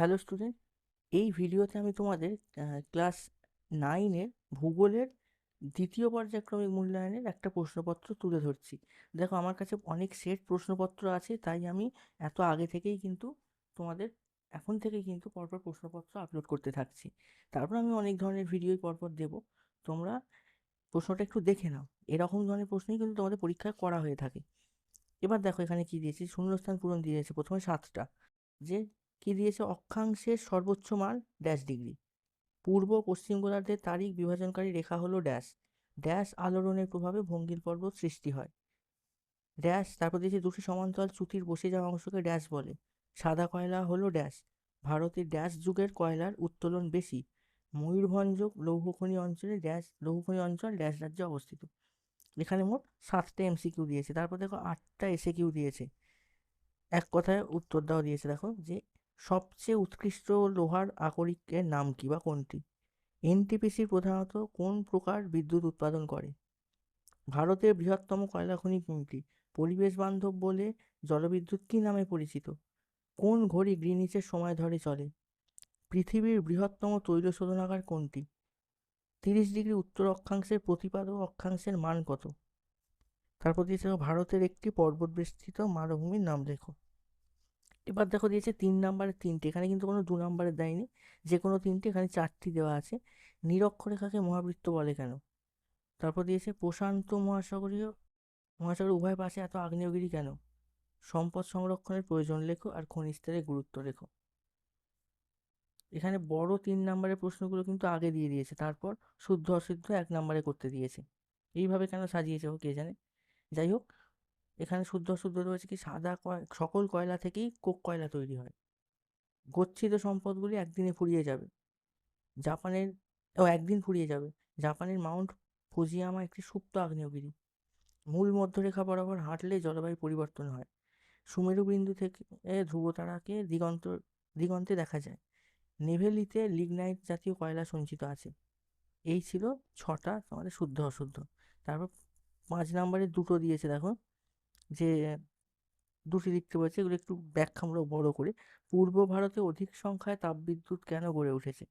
Hello student এই ভিডিওতে আমি তোমাদের ক্লাস নাইনের ভূগোলের দ্বিতীয় পর্যায়ক্রমিক মূল্যায়নের একটা প্রশ্নপত্র তুলে ধরছি। দেখো, আমার কাছে অনেক সেট প্রশ্নপত্র আছে, তাই আমি এত আগে থেকেই কিন্তু তোমাদের, এখন থেকে কিন্তু পরপর প্রশ্নপত্র আপলোড করতে থাকছি। তারপর আমি অনেক ধরনের ভিডিওই পরপর দেবো। তোমরা প্রশ্নটা একটু দেখে নাও। এরকম ধরনের প্রশ্নই কিন্তু তোমাদের পরীক্ষায় করা হয়ে থাকে। এবার দেখো, এখানে কি দিয়েছি? শূন্যস্থান পূরণ দিয়েছে, প্রথমে সাতটা। যে কি দিয়েছে? অক্ষাংশের সর্বোচ্চ মান ড্যাশ ডিগ্রি পূর্ব পশ্চিম গোলার্ধের তারিখ বিভাজনকারী রেখা হলো ড্যাশ ড্যাশ আলোড়নের প্রভাবে ভঙ্গির পর্বত সৃষ্টি হয়। ড্যাশ তারপর দিয়েছে দুটি সমান্তরাল চ্যুতির বসে যাওয়া অংশকে ড্যাশ বলে। সাদা কয়লা হলো ড্যাশ ভারতের ড্যাশ যুগের কয়লার উত্তোলন বেশি। ময়ূরভঞ্জ লৌহখনি অঞ্চলে ড্যাশ লৌহখনি অঞ্চল ড্যাশ রাজ্যে অবস্থিত। এখানে মোট সাতটা এমসিকিউ দিয়েছে। তারপর দেখো আটটা এসে কিউ দিয়েছে। এক কথায় উত্তর দেওয়া দিয়েছে দেখো যে সবচেয়ে উৎকৃষ্ট লোহার আকরিকের নাম কি বা কোনটি? এনটিপিসি প্রধানত কোন প্রকার বিদ্যুৎ উৎপাদন করে? ভারতের বৃহত্তম কয়লা খনি কোনটি পরিবেশ বান্ধব বলে জলবিদ্যুৎ কী নামে পরিচিত? কোন ঘড়ি গ্রিনিচের সময় ধরে চলে? পৃথিবীর বৃহত্তম তৈল শোধনাগার কোনটি? তিরিশ ডিগ্রি উত্তর অক্ষাংশের প্রতিপাদ অক্ষাংশের মান কত? তারপর দিয়েছে ভারতের একটি পর্বত বেষ্টিত মালভূমির নাম লেখো। এবার দেখো দিয়েছে তিন নাম্বারের তিনটে, এখানে কিন্তু কোনো দু নাম্বারের দেয়নি। যে কোনো তিনটে এখানে চারটি দেওয়া আছে। নিরক্ষরেখাকে মহাবৃত্ত বলে কেন? তারপর দিয়েছে প্রশান্ত মহাসাগরীয় মহাসাগর উভয় পাশে এত আগ্নেয়গিরি কেন? সম্পদ সংরক্ষণের প্রয়োজন লেখো আর খনিজ তেলের গুরুত্ব লেখো। এখানে বড় তিন নাম্বারের প্রশ্নগুলো কিন্তু আগে দিয়ে দিয়েছে, তারপর শুদ্ধ অশুদ্ধ এক নাম্বারে করতে দিয়েছে। এইভাবে কেন সাজিয়েছে ও কে জানে? যাই হোক এখানে শুদ্ধ অশুদ্ধ রয়েছে কি? সাদা কয়, সকল কয়লা থেকেই কোক কয়লা তৈরি হয়। গচ্ছিত সম্পদগুলি একদিনে ফুরিয়ে যাবে। জাপানের, ও একদিন ফুরিয়ে যাবে। জাপানের মাউন্ট ফুজিয়ামা একটি সুপ্ত আগ্নেয়গিরি। মূল মধ্যরেখা বরাবর হাঁটলে জলবায়ু পরিবর্তন হয়। সুমেরু বিন্দু থেকে ধ্রুবতারাকে দিগন্ত, দিগন্তে দেখা যায়। নেভেলিতে লিগনাইট জাতীয় কয়লা সঞ্চিত আছে। এই ছিল ছটা আমাদের শুদ্ধ অশুদ্ধ। তারপর পাঁচ নাম্বারে দুটো দিয়েছে দেখো। যে দুটি লিখতে বলেছে, এগুলো একটু ব্যাখ্যামূলক বড় করে। পূর্ব ভারতে অধিক সংখ্যায় তাপবিদ্যুৎ কেন গড়ে উঠেছে?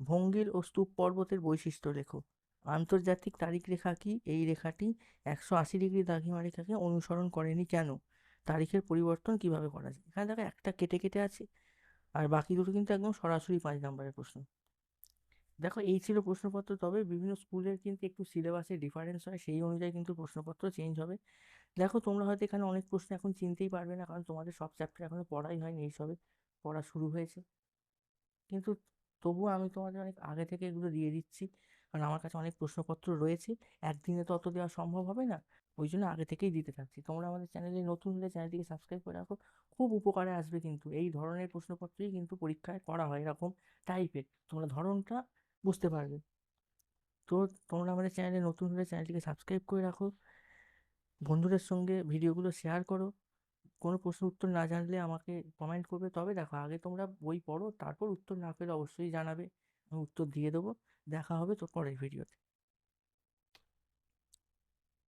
ভঙ্গির ও স্তূপ পর্বতের বৈশিষ্ট্য লেখো। আন্তর্জাতিক তারিখ রেখা কি? এই রেখাটি একশো আশি ডিগ্রি দ্রাঘিমা রেখাকে অনুসরণ করেনি কেন? তারিখের পরিবর্তন কীভাবে করা যায়? এখানে দেখো একটা কেটে কেটে আছে, আর বাকি দুটো কিন্তু একদম সরাসরি পাঁচ নাম্বারের প্রশ্ন। দেখো, এই ছিল প্রশ্নপত্র। তবে বিভিন্ন স্কুলের কিন্তু একটু সিলেবাসে ডিফারেন্স হয়, সেই অনুযায়ী কিন্তু প্রশ্নপত্র চেঞ্জ হবে। দেখো তোমরা হয়তো এখানে অনেক প্রশ্ন এখন চিনতেই পারবে না, কারণ তোমাদের সব চ্যাপ্টার এখনও পড়াই হয়নি এই সবে পড়া শুরু হয়েছে। কিন্তু তবুও আমি তোমাদের অনেক আগে থেকে এগুলো দিয়ে দিচ্ছি, কারণ আমার কাছে অনেক প্রশ্নপত্র রয়েছে, একদিনে তো অত দেওয়া সম্ভব হবে না, ওই জন্য আগে থেকেই দিতে থাকছি। তোমরা আমাদের চ্যানেলে নতুন হলে চ্যানেলটিকে সাবস্ক্রাইব করে রাখো, খুব উপকারে আসবে কিন্তু, এই ধরনের প্রশ্নপত্রই কিন্তু পরীক্ষায় করা হয় এরকম টাইপের তোমরা ধরনটা বুঝতে পারবে। তো তোমরা আমাদের চ্যানেলে নতুন হলে চ্যানেলটিকে সাবস্ক্রাইব করে রাখো বন্ধুদের সঙ্গে ভিডিওগুলো শেয়ার করো। কোনো প্রশ্ন উত্তর না জানলে আমাকে কমেন্ট করবে। তবে দেখো, আগে তোমরা বই পড়ো, তারপর উত্তর না পেলে অবশ্যই জানাবে। আমি উত্তর দিয়ে দেবো। দেখা হবে তো পরের ভিডিওতে।